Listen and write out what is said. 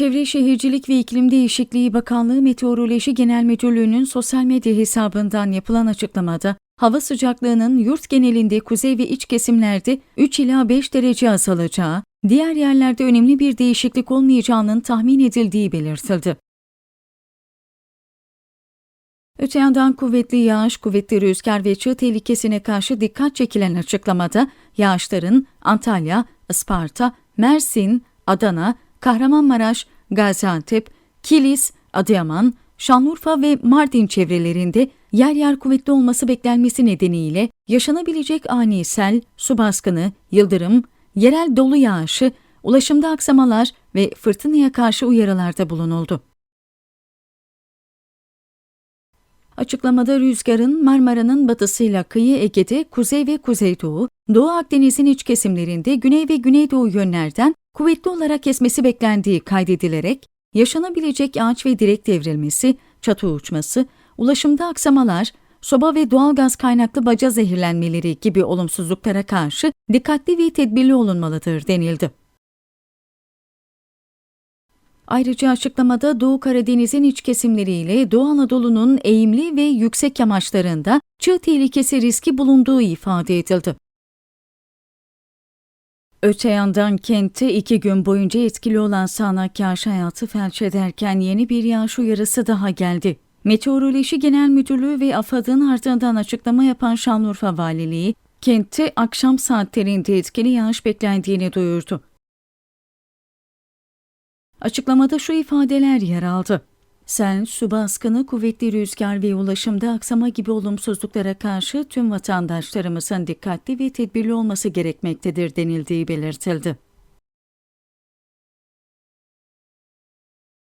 Çevre Şehircilik ve İklim Değişikliği Bakanlığı Meteoroloji Genel Müdürlüğü'nün sosyal medya hesabından yapılan açıklamada, hava sıcaklığının yurt genelinde kuzey ve iç kesimlerde 3 ila 5 derece azalacağı, diğer yerlerde önemli bir değişiklik olmayacağının tahmin edildiği belirtildi. Öte yandan kuvvetli yağış, kuvvetli rüzgar ve çığ tehlikesine karşı dikkat çekilen açıklamada yağışların Antalya, Isparta, Mersin, Adana, Kahramanmaraş, Gaziantep, Kilis, Adıyaman, Şanlıurfa ve Mardin çevrelerinde yer yer kuvvetli olması beklenmesi nedeniyle yaşanabilecek ani sel, su baskını, yıldırım, yerel dolu yağışı, ulaşımda aksamalar ve fırtınaya karşı uyarılarda bulunuldu. Açıklamada rüzgarın Marmara'nın batısıyla kıyı Ege'de kuzey ve kuzeydoğu, Doğu Akdeniz'in iç kesimlerinde güney ve güneydoğu yönlerden kuvvetli olarak esmesi beklendiği kaydedilerek, yaşanabilecek ağaç ve direk devrilmesi, çatı uçması, ulaşımda aksamalar, soba ve doğalgaz kaynaklı baca zehirlenmeleri gibi olumsuzluklara karşı dikkatli ve tedbirli olunmalıdır denildi. Ayrıca açıklamada Doğu Karadeniz'in iç kesimleriyle Doğu Anadolu'nun eğimli ve yüksek yamaçlarında çığ tehlikesi riski bulunduğu ifade edildi. Öte yandan kentte iki gün boyunca etkili olan sağanak yağış hayatı felç ederken yeni bir yağış uyarısı daha geldi. Meteoroloji Genel Müdürlüğü ve AFAD'ın ardından açıklama yapan Şanlıurfa Valiliği, kentte akşam saatlerinde etkili yağış beklendiğini duyurdu. Açıklamada şu ifadeler yer aldı. Sel, su baskını, kuvvetli rüzgar ve ulaşımda aksama gibi olumsuzluklara karşı tüm vatandaşlarımızın dikkatli ve tedbirli olması gerekmektedir denildiği belirtildi.